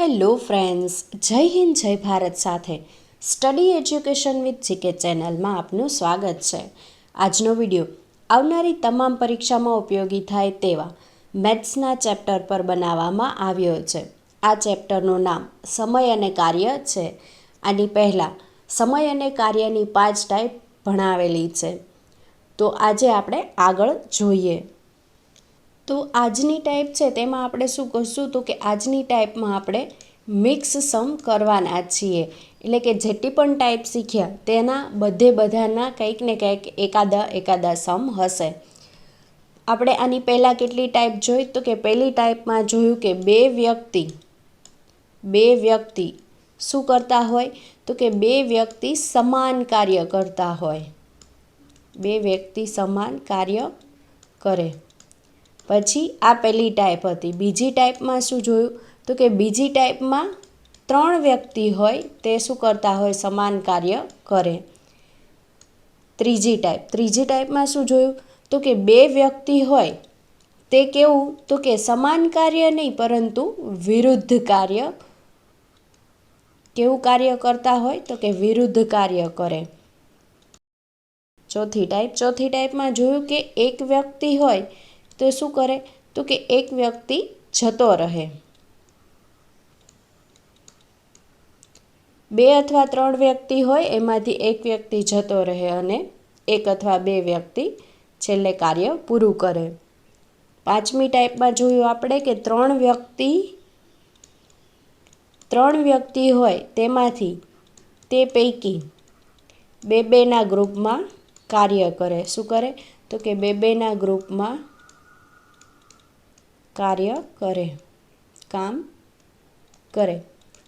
Hello friends, જય હિન્દ, જય ભારત સાથે. સ્ટડી એજ્યુકેશન વિથ જીકે ચેનલમાં આપનું સ્વાગત છે. આજનો વીડિયો, આવનારી તમામ પરીક્ષામાં ઉપયોગી થાય તેવા મેથ્સના ચેપ્ટર પર બનાવવામાં આવ્યો છે. આ ચેપ્ટરનું નામ સમય અને કાર્ય છે. આની પહેલાં, સમય અને કાર્યની પાંચ ટાઈપ ભણાવેલી છે. તો આજે આપણે આગળ જોઈએ. તો આજની ટાઈપ છે તેમાં આપણે શું કરશું તો કે આજની ટાઈપમાં આપણે મિક્સ સમ કરવાના છીએ. એટલે કે જેટલી પણ ટાઈપ શીખ્યા તેના બધે બધાના કંઈક ને કંઈક એકાદા એકાદા સમ હશે. આપણે આની પહેલાં કેટલી ટાઈપ જોઈ? તો કે પહેલી ટાઈપમાં જોયું કે બે વ્યક્તિ બે વ્યક્તિ શું કરતા હોય? તો કે બે વ્યક્તિ સમાન કાર્ય કરતા હોય. બે વ્યક્તિ સમાન કાર્ય કરે. પછી આ પહેલી ટાઈપ હતી. બીજી ટાઈપમાં શું જોયું? તો કે બીજી ટાઈપમાં ત્રણ વ્યક્તિ હોય તે શું કરતા હોય? સમાન કાર્ય કરે. ત્રીજી ટાઈપ ત્રીજી ટાઈપમાં શું જોયું? તો કે બે વ્યક્તિ હોય તે કેવું? તો કે સમાન કાર્ય નહીં, પરંતુ વિરુદ્ધ કાર્ય. કેવું કાર્ય કરતા હોય? તો કે વિરુદ્ધ કાર્ય કરે. ચોથી ટાઈપ ચોથી ટાઈપમાં જોયું કે એક વ્યક્તિ હોય તો શું કરે? તો કે એક વ્યક્તિ જતો રહે. બે અથવા ત્રણ વ્યક્તિ હોય, એમાંથી એક વ્યક્તિ જતો રહે અને એક અથવા બે વ્યક્તિ છેલ્લે કાર્ય પૂરું કરે. પાંચમી ટાઈપમાં જોયું આપણે કે ત્રણ વ્યક્તિ ત્રણ વ્યક્તિ હોય તેમાંથી તે પૈકી બે બેના ગ્રુપમાં કાર્ય કરે. શું કરે? તો કે બે બેના ગ્રુપમાં કાર્ય કરે, કામ કરે.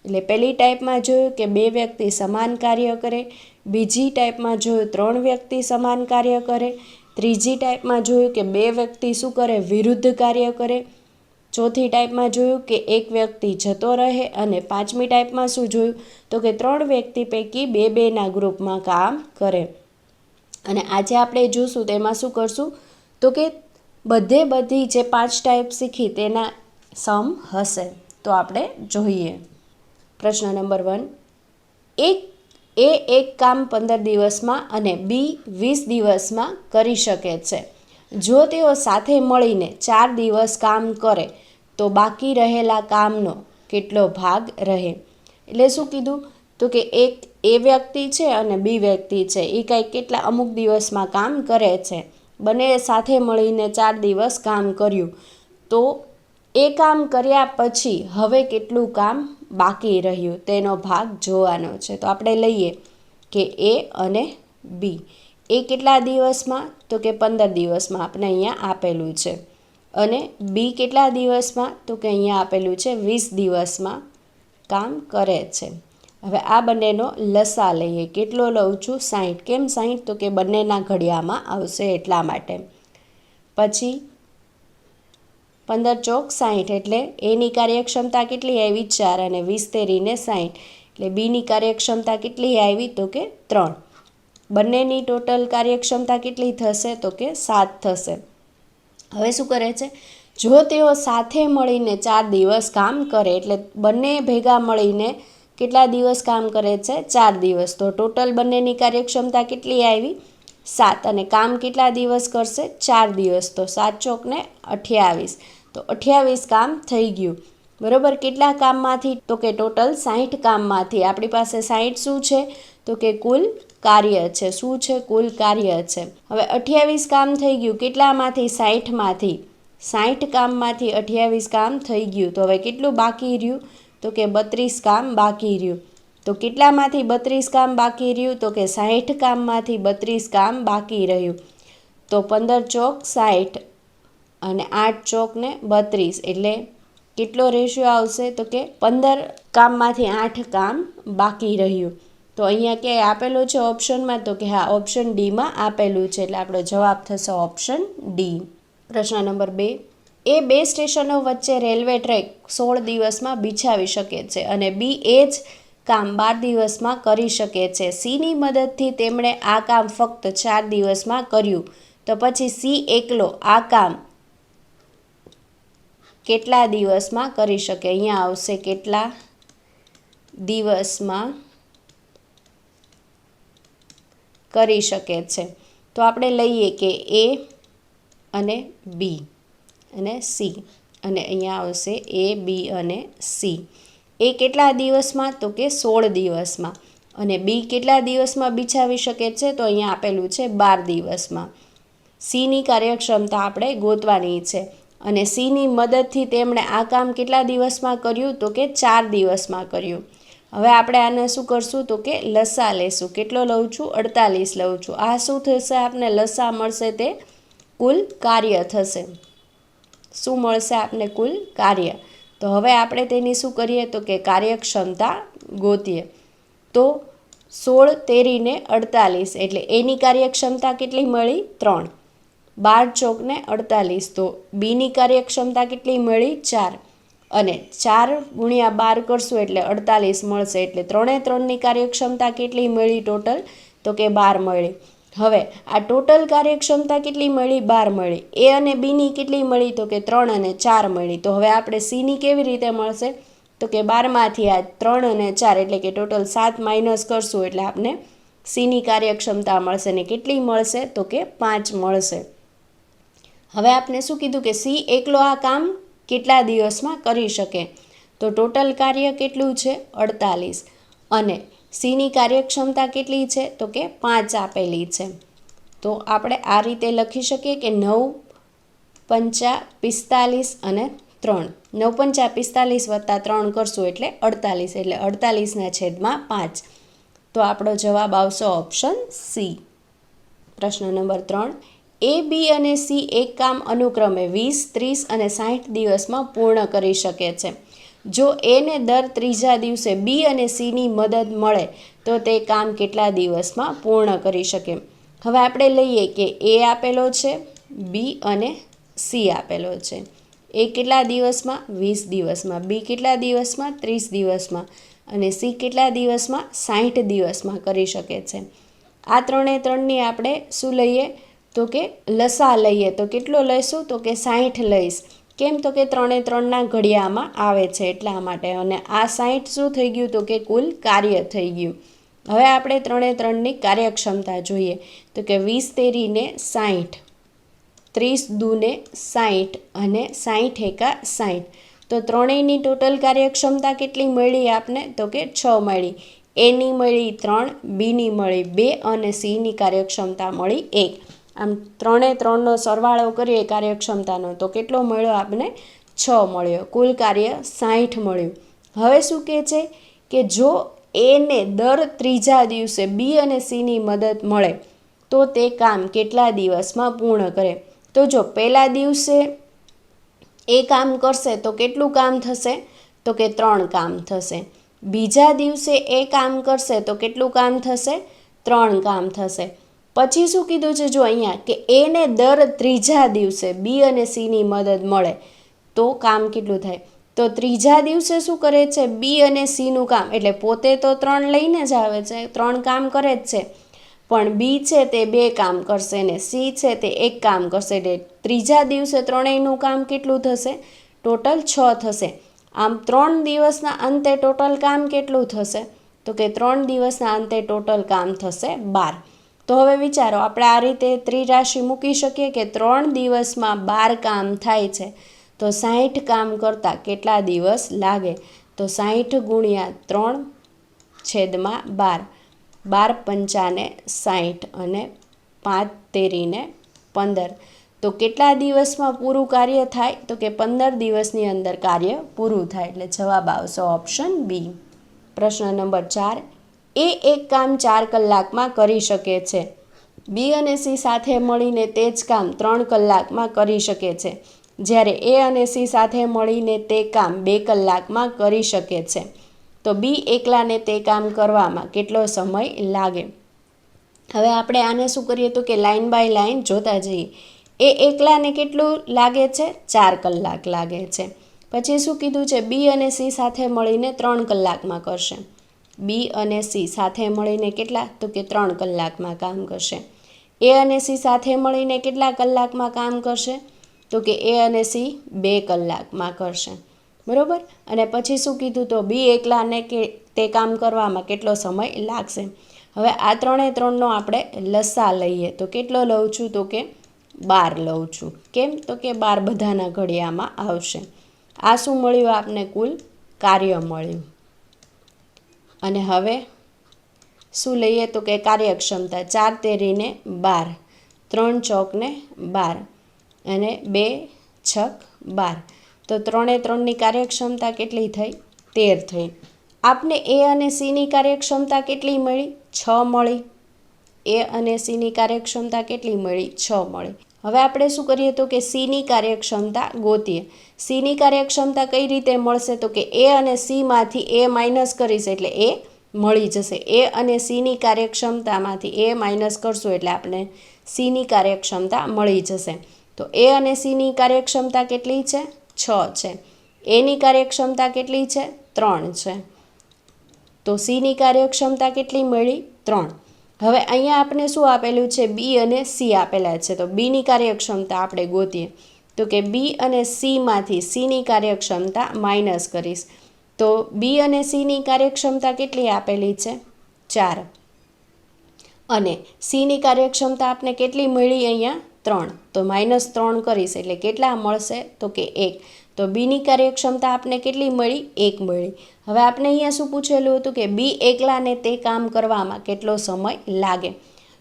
એટલે પહેલી ટાઈપમાં જોયું કે બે વ્યક્તિ સમાન કાર્ય કરે, બીજી ટાઈપમાં જોયું ત્રણ વ્યક્તિ સમાન કાર્ય કરે, ત્રીજી ટાઈપમાં જોયું કે બે વ્યક્તિ શું કરે, વિરુદ્ધ કાર્ય કરે. ચોથી ટાઈપમાં જોયું કે એક વ્યક્તિ જતો રહે અને પાંચમી ટાઈપમાં શું જોયું તો કે ત્રણ વ્યક્તિ પૈકી બે બેના ગ્રુપમાં કામ કરે. અને આજે આપણે જોશું તેમાં શું કરશું તો કે બધે બધી જે પાંચ ટાઈપ શીખી તેના સમ હશે. તો આપણે જોઈએ. પ્રશ્ન નંબર વન એક, એ એક કામ પંદર દિવસમાં અને બી, વીસ દિવસમાં કરી શકે છે. જો તેઓ સાથે મળીને ચાર દિવસ કામ કરે, તો બાકી રહેલા કામનો કેટલો ભાગ રહે? એટલે શું કીધું? તો કે એક, એ વ્યક્તિ છે અને બી વ્યક્તિ છે. એ કાંઈ કેટલા અમુક દિવસમાં કામ કરે છે. બંને સાથે મળીને ચાર દિવસ કામ કર્યું. તો એ કામ કર્યા પછી હવે કેટલું કામ બાકી રહ્યું તેનો ભાગ જોવાનો છે. તો આપણે લઈએ કે એ અને બી. એ કેટલા દિવસમાં? તો કે પંદર દિવસમાં આપણે અહીંયા આપેલું છે. અને બી કેટલા દિવસમાં? તો કે અહીંયા આપેલું છે વીસ દિવસમાં કામ કરે છે. હવે આ બંનેનો લસા લઈએ. કેટલો લઉં છું? સાહીઠ કેમ સાહીઠ તો કે બંનેના ઘડિયામાં આવશે એટલા માટે. પછી પંદર ચોક સાહીઠ એટલે એની કાર્યક્ષમતા કેટલી આવી? ચાર અને વીસ તેરીને સાહીઠ એટલે બીની કાર્યક્ષમતા કેટલી આવી? તો કે ત્રણ. બંનેની ટોટલ કાર્યક્ષમતા કેટલી થશે? તો કે સાત થશે. હવે શું કરે છે? જો તેઓ સાથે મળીને ચાર દિવસ કામ કરે, એટલે બંને ભેગા મળીને કેટલા દિવસ કામ કરે છે? ચાર દિવસ. તો ટોટલ બંનેની કાર્યક્ષમતા કેટલી આવી? સાત. અને કામ કેટલા દિવસ કરશે? ચાર દિવસ. તો સાત ચોકને અઠ્યાવીસ. તો અઠ્યાવીસ કામ થઈ ગયું. બરાબર? કેટલા કામમાંથી? તો કે ટોટલ સાહીઠ કામમાંથી. આપણી પાસે સાહીઠ શું છે? તો કે કુલ કાર્ય છે. શું છે? કુલ કાર્ય છે. હવે અઠ્યાવીસ કામ થઈ ગયું. કેટલામાંથી? સાહીઠમાંથી. સાહીઠ કામમાંથી અઠ્યાવીસ કામ થઈ ગયું. તો હવે કેટલું બાકી રહ્યું? તો કે બત્રીસ કામ બાકી રહ્યું. તો કેટલામાંથી બત્રીસ કામ બાકી રહ્યું? તો કે સાહીઠ કામમાંથી બત્રીસ કામ બાકી રહ્યું. તો પંદર ચોક સાહીઠ અને આઠ ચોકને બત્રીસ. એટલે કેટલો રેશિયો આવશે? તો કે પંદર કામમાંથી આઠ કામ બાકી રહ્યું. તો અહીંયા ક્યાંય આપેલું છે ઓપ્શનમાં તો કે હા ઓપ્શન ડીમાં આપેલું છે. એટલે આપણો જવાબ થશે ઓપ્શન ડી પ્રશ્ન નંબર બે. એ બે સ્ટેશનો વચ્ચે રેલવે ટ્રેક સોળ દિવસમાં બિછાવી શકે છે અને બી એ જ કામ બાર દિવસમાં કરી શકે છે. સીની મદદથી તેમણે આ કામ ફક્ત ચાર દિવસમાં કર્યું. તો પછી સી એકલો આ કામ કેટલા દિવસમાં કરી શકે? અહીંયા આવશે કેટલા દિવસમાં કરી શકે છે? તો આપણે લઈએ કે એ અને બી. અને સી. અને અહીંયા આવશે એ, બી અને સી. એ કેટલા દિવસમાં? તો કે સોળ દિવસમાં. અને બી કેટલા દિવસમાં બિછાવી શકે છે? તો અહીંયા આપેલું છે બાર દિવસમાં. સીની કાર્યક્ષમતા આપણે ગોતવાની છે. અને સીની મદદથી તેમણે આ કામ કેટલા દિવસમાં કર્યું? તો કે ચાર દિવસમાં કર્યું. હવે આપણે આને શું કરશું? તો કે લસા લેશું. કેટલો લઉં છું? અડતાલીસ લઉં છું. આ શું થશે? આપને લસા મળશે તે કુલ કાર્ય થશે. શું મળશે આપને કુલ કાર્ય. તો હવે આપણે તેની શું કરીએ? તો કે કાર્યક્ષમતા ગોતીએ. તો સોળ તેરીને અડતાલીસ, એટલે એની કાર્યક્ષમતા કેટલી મળી? ત્રણ. બાર ચોકને અડતાલીસ, તો બીની કાર્યક્ષમતા કેટલી મળી? ચાર. અને ચાર ગુણ્યા બાર કરશું એટલે અડતાલીસ મળશે, એટલે ત્રણે ત્રણની કાર્યક્ષમતા કેટલી મળી ટોટલ? તો કે બાર મળી. હવે, આ ટોટલ કાર્યક્ષમતા કેટલી મળી? બાર મળી. એ અને બીની કેટલી મળી? તો કે ત્રણ અને ચાર મળી. તો હવે આપણે સીની કેવી રીતે મળશે? તો કે બારમાંથી આ ત્રણ અને ચાર, એટલે કે ટોટલ સાત માઇનસ કરશું, એટલે આપને સીની કાર્યક્ષમતા મળશે ને કેટલી મળશે? તો કે પાંચ મળશે. હવે આપને શું કીધું કે સી એકલો આ કામ કેટલા દિવસમાં કરી શકે? તો ટોટલ કાર્ય કેટલું છે? અડતાલીસ. અને સીની કાર્યક્ષમતા કેટલી છે? તો કે પાંચ આપેલી છે. તો આપણે આ રીતે લખી શકીએ કે નવ પંચા પિસ્તાલીસ અને ત્રણ. નવ પંચા પિસ્તાલીસ વત્તા ત્રણ કરશું એટલે અડતાલીસ, એટલે અડતાલીસના છેદમાં પાંચ. તો આપણો જવાબ આવશે ઓપ્શન સી. પ્રશ્ન નંબર ત્રણ. એ, બી અને સી એક કામ અનુક્રમે વીસ, ત્રીસ અને સાઠ દિવસમાં પૂર્ણ કરી શકે છે. જો એને દર ત્રીજા દિવસે બી અને સીની મદદ મળે, તો તે કામ કેટલા દિવસમાં પૂર્ણ કરી શકે? હવે આપણે લઈએ કે એ આપેલો છે બી અને સી આપેલો છે. એ કેટલા દિવસમાં? વીસ દિવસમાં. બી કેટલા દિવસમાં? ત્રીસ દિવસમાં. અને સી કેટલા દિવસમાં? સાઠ દિવસમાં કરી શકે છે. આ ત્રણે ત્રણની આપણે શું લઈએ? તો કે લસા લઈએ. તો કેટલો લઈશું? તો કે સાઠ લઈશ. કેમ તો કે ત્રણે ત્રણના ઘડિયામાં આવે છે એટલા માટે. અને આ સાઠ શું થઈ ગયું તો કે કુલ કાર્ય થઈ ગયું. હવે આપણે ત્રણે ત્રણની કાર્યક્ષમતા જોઈએ. તો કે વીસ તેરીને સાઠ ત્રીસ દૂને સાઠ અને સાઠ એકા સાઠ તો ત્રણેયની ટોટલ કાર્યક્ષમતા કેટલી મળી આપને? તો કે છ મળી. એની મળી ત્રણ, બીની મળી બે અને સીની કાર્યક્ષમતા મળી એક. આમ ત્રણે ત્રણનો સરવાળો કરીએ કાર્યક્ષમતાનો, તો કેટલો મળ્યો આપને? છ મળ્યો. કુલ કાર્ય સાઠ મળ્યું. હવે શું કહે છે? કે જો એને દર ત્રીજા દિવસે બી અને સીની મદદ મળે, તો તે કામ કેટલા દિવસમાં પૂર્ણ કરે? તો જો પહેલા દિવસે એ કામ કરશે, તો કેટલું કામ થશે? તો કે ત્રણ કામ થશે. બીજા દિવસે એ કામ કરશે, તો કેટલું કામ થશે? ત્રણ કામ થશે. પછી શું કીધું છે જો અહીંયા કે એને દર ત્રીજા દિવસે બી અને સીની મદદ મળે, તો કામ કેટલું થાય? તો ત્રીજા દિવસે શું કરે છે? બી અને સીનું કામ. એટલે પોતે તો ત્રણ લઈને જ આવે છે, ત્રણ કામ કરે જ છે. પણ બી છે તે બે કામ કરશે ને સી છે તે એક કામ કરશે. એટલે ત્રીજા દિવસે ત્રણેયનું કામ કેટલું થશે? ટોટલ છ થશે. આમ ત્રણ દિવસના અંતે ટોટલ કામ કેટલું થશે? તો કે ત્રણ દિવસના અંતે ટોટલ કામ થશે બાર. તો હવે વિચારો, આપણે આ રીતે ત્રિરાશિ મૂકી શકીએ કે ત્રણ દિવસમાં બાર કામ થાય છે. તો સાહીઠ કામ કરતાં કેટલા દિવસ લાગે? તો સાહીઠ ગુણ્યા ત્રણ છેદમાં બાર. બાર પંચાને સાહીઠ અને પાંચ તેરીને પંદર. તો કેટલા દિવસમાં પૂરું કાર્ય થાય? તો કે પંદર દિવસની અંદર કાર્ય પૂરું થાય. એટલે જવાબ આવશે ઓપ્શન બી. પ્રશ્ન નંબર ચાર એ એક કામ ચાર કલાકમાં કરી શકે છે. બી અને સી સાથે મળીને તે જ કામ ત્રણ કલાકમાં કરી શકે છે. જ્યારે એ અને સી સાથે મળીને તે કામ બે કલાકમાં કરી શકે છે. તો બી એકલાને તે કામ કરવામાં કેટલો સમય લાગે? હવે આપણે આને શું કરીએ તો કે લાઇન બાય લાઇન જોતા જઈએ. એ એકલાને કેટલું લાગે છે? ચાર કલાક લાગે છે. પછી શું કીધું છે? બી અને સી સાથે મળીને ત્રણ કલાકમાં કરશે. બી અને સી સાથે મળીને કેટલા? તો કે ત્રણ કલાકમાં કામ કરશે. એ અને સી સાથે મળીને કેટલા કલાકમાં કામ કરશે? તો કે એ અને સી બે કલાકમાં કરશે. બરાબર? અને પછી શું કીધું? તો બી એકલાને કે તે કામ કરવામાં કેટલો સમય લાગશે? હવે આ ત્રણે ત્રણનો આપણે લસા લઈએ. તો કેટલો લઉં છું? તો કે બાર લઉં છું. કેમ? તો કે બાર બધાના ઘડિયામાં આવશે. આ શું મળ્યું? આપને કુલ કાર્ય મળ્યું. અને હવે શું લઈએ તો કે કાર્યક્ષમતા ચાર તેરીને બાર, ત્રણ ચોકને બાર અને બે છક બાર. તો ત્રણે ત્રણની કાર્યક્ષમતા કેટલી થઈ? તેર થઈ. આપને એ અને સીની કાર્યક્ષમતા કેટલી મળી? છ મળી. એ અને સીની કાર્યક્ષમતા કેટલી મળી? છ મળી. હવે આપણે શું કરીએ તો કે સીની કાર્યક્ષમતા ગોતીએ. સીની કાર્યક્ષમતા કઈ રીતે મળશે તો કે એ અને સીમાંથી એ માઇનસ કરીશ એટલે એ મળી જશે. એ અને સીની કાર્યક્ષમતામાંથી એ માઇનસ કરશું એટલે આપણે સીની કાર્યક્ષમતા મળી જશે. તો એ અને સીની કાર્યક્ષમતા કેટલી છે? છ છે. એની કાર્યક્ષમતા કેટલી છે? ત્રણ છે. તો સીની કાર્યક્ષમતા કેટલી મળી? ત્રણ. હવે અહીંયા આપણે શું આપેલું છે? બી અને સી આપેલા છે. તો બીની કાર્યક્ષમતા આપણે ગોતીએ. તો કે બી અને સીમાંથી સીની કાર્યક્ષમતા માઇનસ કરીશ. તો બી અને સીની કાર્યક્ષમતા કેટલી આપેલી છે? ચાર. અને સીની કાર્યક્ષમતા આપને કેટલી મળી અહીંયા? ત્રણ. તો માઇનસ ત્રણ કરીશ એટલે કેટલા મળશે? તો કે એક. તો બીની કાર્યક્ષમતા આપને કેટલી મળી? એક મળી. હવે આપણે અહીંયા શું પૂછેલું હતું કે બી એકલાને તે કામ કરવામાં કેટલો સમય લાગે?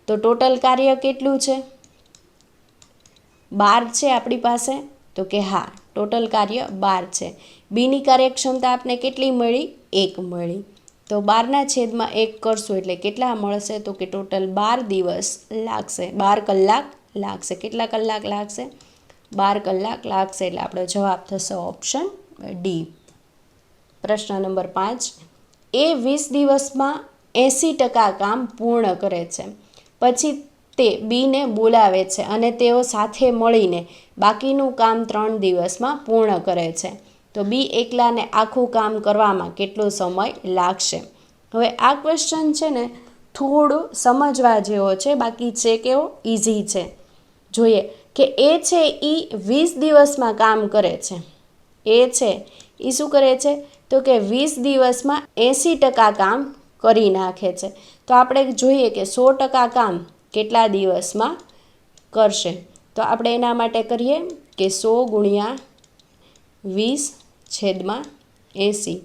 તો ટોટલ કાર્ય કેટલું છે? બાર છે આપણી પાસે? તો કે હા, ટોટલ કાર્ય બાર છે. બીની કાર્યક્ષમતા આપને કેટલી મળી? એક મળી. તો બારના છેદમાં એક કરશું એટલે કેટલા મળશે? તો કે ટોટલ બાર દિવસ લાગશે. બાર કલાક લાગશે. કેટલા કલાક લાગશે? બાર કલાક લાગશે એટલે આપણો જવાબ થશે ઓપ્શન ડી પ્રશ્ન નંબર પાંચ. એ વીસ દિવસમાં એંસી ટકા કામ પૂર્ણ કરે છે. પછી તે બીને બોલાવે છે અને તેઓ સાથે મળીને બાકીનું કામ ત્રણ દિવસમાં પૂર્ણ કરે છે. તો બી એકલાને આખું કામ કરવામાં કેટલો સમય લાગશે? હવે આ ક્વેશ્ચન છે ને થોડું સમજવા જેવો છે, બાકી છે કેવો? ઇઝી છે. જોઈએ. કે એ છે એ વીસ દિવસમાં કામ કરે છે. એ છે એ શું કરે છે? તો કે વીસ દિવસમાં એંસી ટકા કામ કરી નાખે છે. તો આપણે જોઈએ કે સો ટકા કામ કેટલા દિવસમાં કરશે? તો આપણે એના માટે કરીએ કે સો ગુણ્યા વીસ છેદમાં એંસી.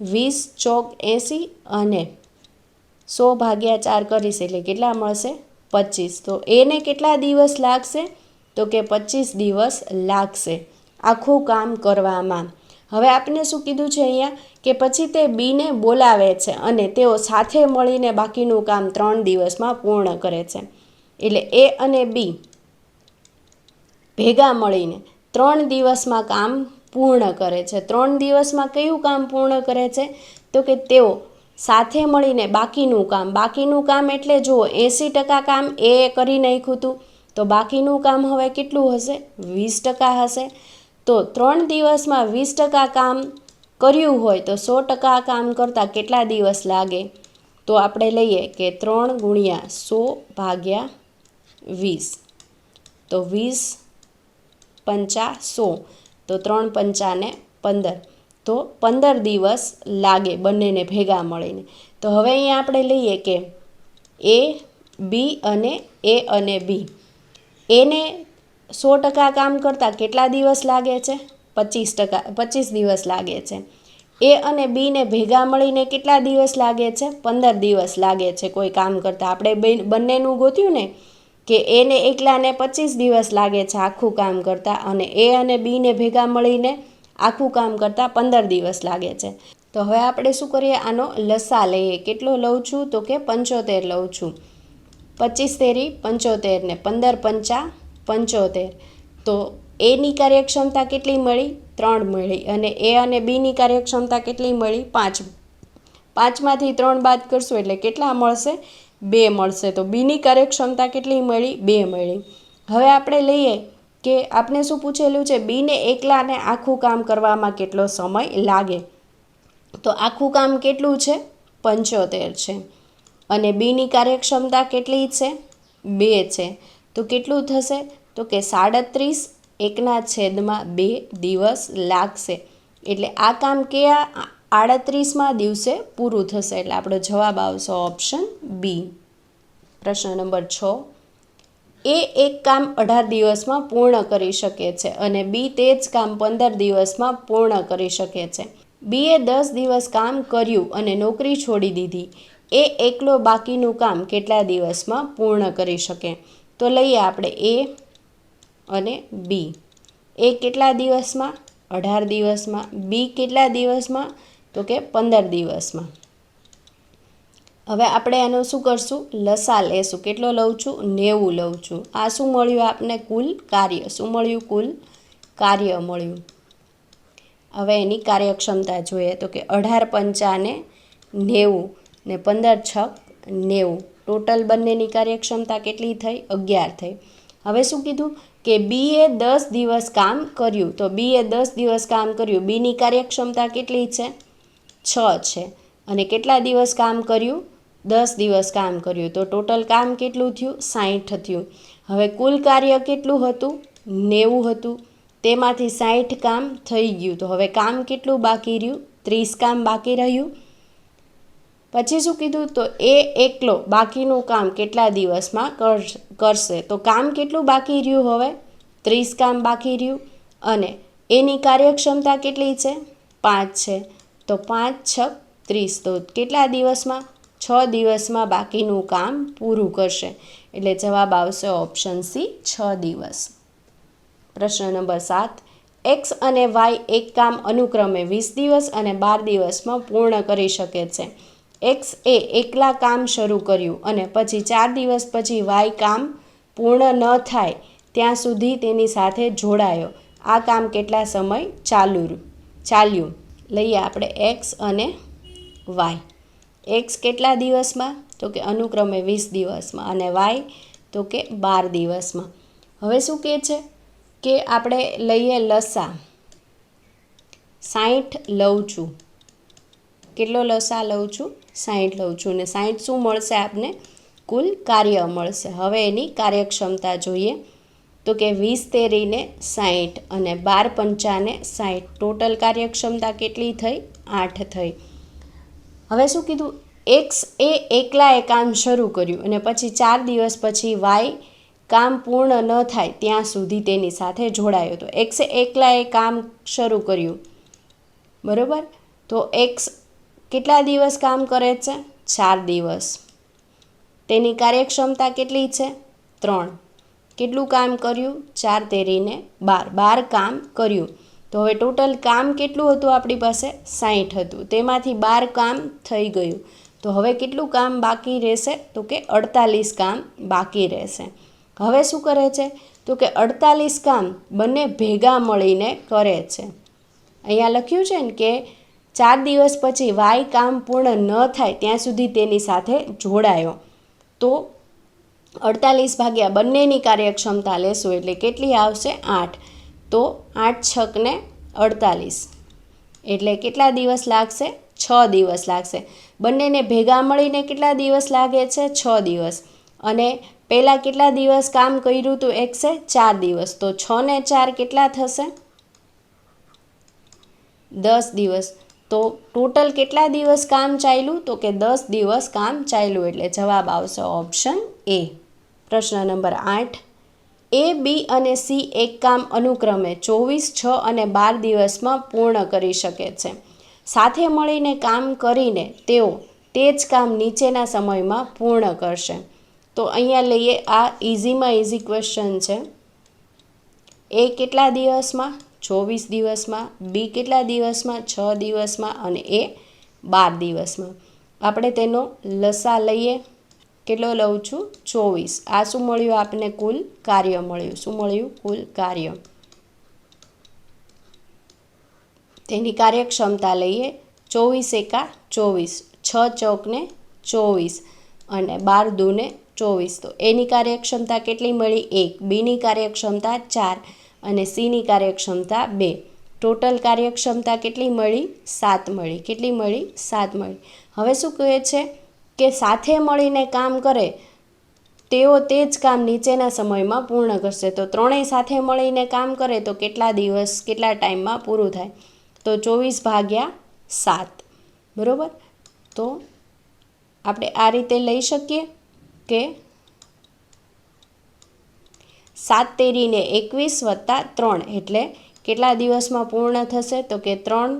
વીસ ચોક એંસી અને સો ભાગ્યા ચાર કરીશ એટલે કેટલા મળશે? પચીસ. તો એને કેટલા દિવસ લાગશે? તો કે પચીસ દિવસ લાગશે. આખું કામ કરવામાં. હવે આપને શું કીધું છે અહીંયા? કે પછી તે બીને બોલાવે છે અને તેઓ સાથે મળીને બાકીનું કામ ત્રણ દિવસમાં પૂર્ણ કરે છે. એટલે એ અને બી ભેગા મળીને ત્રણ દિવસમાં કામ પૂર્ણ કરે છે. ત્રણ દિવસમાં કયું કામ પૂર્ણ કરે છે? તો કે તેઓ સાથે મળીને બાકીનું કામ. બાકીનું કામ એટલે જુઓ, એંસી ટકા કામ એ કરી નાખ્યું હતું. તો બાકીનું કામ હવે કેટલું હશે? વીસ ટકા હશે. તો ત્રણ દિવસમાં વીસ ટકા કામ કર્યું હોય તો સો ટકા કામ કરતાં કેટલા દિવસ લાગે? તો આપણે લઈએ કે ત્રણ ગુણ્યા સો ભાગ્યા વીસ. તો વીસ પંચા સો. તો ત્રણ પંચાને પંદર. તો પંદર દિવસ લાગે બંનેને ભેગા મળીને. તો હવે અહીંયા આપણે લઈએ કે એ, બી અને એ અને બી. એને સો ટકા કામ કરતાં કેટલા દિવસ લાગે છે? પચીસ ટકા, પચીસ દિવસ લાગે છે. એ અને બીને ભેગા મળીને કેટલા દિવસ લાગે છે? પંદર દિવસ લાગે છે કોઈ કામ કરતાં. આપણે બંનેનું ગોત્યું ને કે એને એકલાને પચીસ દિવસ લાગે છે આખું કામ કરતાં અને એ અને બીને ભેગા મળીને આખું કામ કરતાં પંદર દિવસ લાગે છે. તો હવે આપણે શું કરીએ? આનો લસા લઈએ. કેટલો લઉં છું? તો કે પંચોતેર લઉં છું. પચીસ તેરી, પંચોતેર ને પંદર પંચા, પંચોતેર. તો એની કાર્યક્ષમતા કેટલી મળી? ત્રણ મળી. અને એ અને બીની કાર્યક્ષમતા કેટલી મળી? પાંચ પાંચમાંથી ત્રણ બાદ કરશું એટલે કેટલા મળશે? બે મળશે. તો બીની કાર્યક્ષમતા કેટલી મળી? બે મળી. હવે આપણે લઈએ કે આપણે શું પૂછેલું છે? બીને એકલાને આખું કામ કરવામાં કેટલો સમય લાગે? તો આખું કામ કેટલું છે? પંચોતેર છે. અને બીની કાર્યક્ષમતા કેટલી છે? બે છે. તો કેટલું થશે? તો કે સાડત્રીસ એકના છેદમાં બે દિવસ લાગશે. એટલે આ કામ કયા આડત્રીસમાં દિવસે પૂરું થશે? એટલે આપણો જવાબ આવશે ઓપ્શન બી. પ્રશ્ન નંબર છ. એ એક કામ અઢાર દિવસમાં પૂર્ણ કરી શકે છે અને બી તે જ કામ પંદર દિવસમાં પૂર્ણ કરી શકે છે. બીએ દસ દિવસ કામ કર્યું અને નોકરી છોડી દીધી. એ એકલો બાકીનું કામ કેટલા દિવસમાં પૂર્ણ કરી શકે? તો લઈએ આપણે એ અને બી. એ કેટલા દિવસમાં? અઢાર દિવસમાં. બી કેટલા દિવસમાં? તો કે પંદર દિવસમાં. હવે આપણે એનું શું કરશું? લસા લેશું. કેટલો લઉં છું? નેવું લઉં છું. આ શું મળ્યું આપને કુલ કાર્ય? શું મળ્યું કુલ? કાર્ય મળ્યું. હવે એની કાર્યક્ષમતા જોઈએ. તો કે અઢાર પંચાને નેવું. ને પંદર છક નેવું. ટોટલ બંનેની કાર્યક્ષમતા કેટલી થઈ? અગિયાર થઈ. હવે શું કીધું? કે બીએ દસ દિવસ કામ કર્યું. તો બીએ દસ દિવસ કામ કર્યું. બીની કાર્યક્ષમતા કેટલી છે? છ છે. અને કેટલા દિવસ કામ કર્યું? દસ દિવસ કામ કર્યું. તો ટોટલ કામ કેટલું થયું? સાઠ થયું. હવે કુલ કાર્ય કેટલું હતું? નેવું હતું. તેમાંથી સાઠ કામ થઈ ગયું. તો હવે કામ કેટલું બાકી રહ્યું? ત્રીસ કામ બાકી રહ્યું. પછી શું કીધું? તો એ એકલો બાકીનું કામ કેટલા દિવસમાં કરશે? તો કામ કેટલું બાકી રહ્યું હવે? ત્રીસ કામ બાકી રહ્યું. અને એની કાર્યક્ષમતા કેટલી છે? પાંચ છે. તો પાંચ, છ, ત્રીસ. તો કેટલા દિવસમાં? છ દિવસમાં બાકીનું કામ પૂરું કરશે. એટલે જવાબ આવશે ઓપ્શન સી, છ દિવસ. પ્રશ્ન નંબર સાત. એક્સ અને વાય એક કામ અનુક્રમે વીસ દિવસ અને બાર દિવસમાં પૂર્ણ કરી શકે છે. એક્સ એ એકલા કામ શરૂ કર્યું અને પછી ચાર દિવસ પછી વાય કામ પૂર્ણ ન થાય, ત્યાં સુધી તેની સાથે જોડાયો. આ કામ કેટલા સમય ચાલુ ચાલ્યું? લઈએ આપણે એક્સ અને વાય એક્સ કેટલા દિવસમાં? તો કે અનુક્રમે વીસ દિવસમાં અને વાય તો કે બાર દિવસમાં. હવે શું કહે છે? કે આપણે લઈએ લસા. સાઠ લઉં છું. કેટલો લસા લઉં છું? સાઠ લઉં છું. ને સાઠ શું મળશે આપને? કુલ કાર્ય મળશે. હવે એની કાર્યક્ષમતા જોઈએ. તો કે વીસ તેરીને સાઠ અને બાર પંચાને સાઠ ટોટલ કાર્યક્ષમતા કેટલી થઈ? આઠ થઈ. હવે શું કીધું? એક્સ એ એકલાએ કામ શરૂ કર્યું અને પછી ચાર દિવસ પછી વાય કામ પૂર્ણ ન થાય ત્યાં સુધી તેની સાથે જોડાયો તો એક્સે એકલાએ કામ શરૂ કર્યું. બરાબર? તો એક્સ કેટલા દિવસ કામ કરે છે? ચાર દિવસ. તેની કાર્યક્ષમતા કેટલી છે? ત્રણ. કેટલું કામ કર્યું? ચાર તેરીને બાર. બાર કામ કર્યું. તો હવે ટોટલ કામ કેટલું હતું આપણી પાસે? સાહીઠ હતું. તેમાંથી બાર કામ થઈ ગયું. તો હવે કેટલું કામ બાકી રહેશે? તો કે અડતાલીસ કામ બાકી રહેશે. હવે શું કરે છે? તો કે અડતાલીસ કામ બંને ભેગા મળીને કરે છે. અહીંયા લખ્યું છે ને કે ચાર દિવસ પછી વાય કામ પૂર્ણ ન થાય ત્યાં સુધી તેની સાથે જોડાયો. તો અડતાલીસ ભાગ્યા બંનેની કાર્યક્ષમતા લેશું એટલે કેટલી આવશે? આઠ. તો આઠ છકને અડતાલીસ. એટલે કેટલા દિવસ લાગશે? છ દિવસ લાગશે. બંનેને ભેગા મળીને કેટલા દિવસ લાગે છે? છ દિવસ. અને પહેલાં કેટલા દિવસ કામ કર્યું હતું એકસે ચાર દિવસ. તો છ ને ચાર કેટલા થશે? દસ દિવસ. તો ટોટલ કેટલા દિવસ કામ ચાલ્યું? તો કે દસ દિવસ કામ ચાલ્યું એટલે જવાબ આવશે ઓપ્શન એ. પ્રશ્ન નંબર આઠ. એ, બી અને સી એક કામ અનુક્રમે ચોવીસ, છ અને બાર દિવસમાં પૂર્ણ કરી શકે છે. સાથે મળીને કામ કરીને તેઓ તે જ કામ નીચેના સમયમાં પૂર્ણ કરશે. તો અહીંયા લઈએ આ ઇઝીમાં ઇઝી ક્વેશ્ચન છે. એ કેટલા દિવસમાં? ચોવીસ દિવસમાં, બી કેટલા દિવસમાં, છ દિવસમાં અને એ બાર દિવસમાં. આપણે તેનો લસા લઈએ. કેટલો લઉં છું? ચોવીસ. આ શું મળ્યું? આપને કુલ કાર્ય મળ્યું. શું મળ્યું? કુલ કાર્ય. તેની કાર્યક્ષમતા લઈએ. ચોવીસ એકા ચોવીસ. છ ચોકને ચોવીસ અને બાર દૂને ચોવીસ. તો એની કાર્યક્ષમતા કેટલી મળી? એક. બીની કાર્યક્ષમતા ચાર. અને સીની કાર્યક્ષમતા બે. ટોટલ કાર્યક્ષમતા કેટલી મળી? સાત મળી. કેટલી મળી? સાત મળી. હવે શું કહે છે કે સાથે મળીને કામ કરે, તેઓ તે જ કામ નીચેના સમયમાં પૂર્ણ કરશે. તો ત્રણેય સાથે મળીને કામ કરે તો કેટલા દિવસ, કેટલા ટાઈમમાં પૂરું થાય? તો ચોવીસ ભાગ્યા સાત. બરાબર? તો આપણે આ રીતે લઈ શકીએ કે સાત તેરીને એકવીસ વત્તા ત્રણ. એટલે કેટલા દિવસમાં પૂર્ણ થશે? તો કે ત્રણ,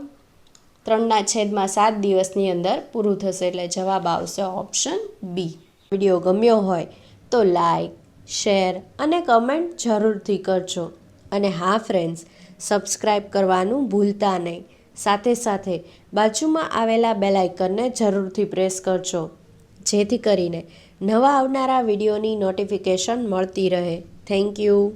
ત્રણના છેદમાં સાત દિવસની અંદર પૂરું થશે. એટલે જવાબ આવશે ઓપ્શન બી. વીડિયો ગમ્યો હોય તો લાઈક, શેર અને કમેન્ટ જરૂરથી કરજો. અને હા, ફ્રેન્ડ્સ સબસ્ક્રાઈબ કરવાનું ભૂલતા નહીં. સાથે સાથે બાજુમાં આવેલા બેલ આઇકનને જરૂરથી પ્રેસ કરજો. જેથી કરીને નવા આવનારા વિડીયોની નોટિફિકેશન મળતી રહે. Thank you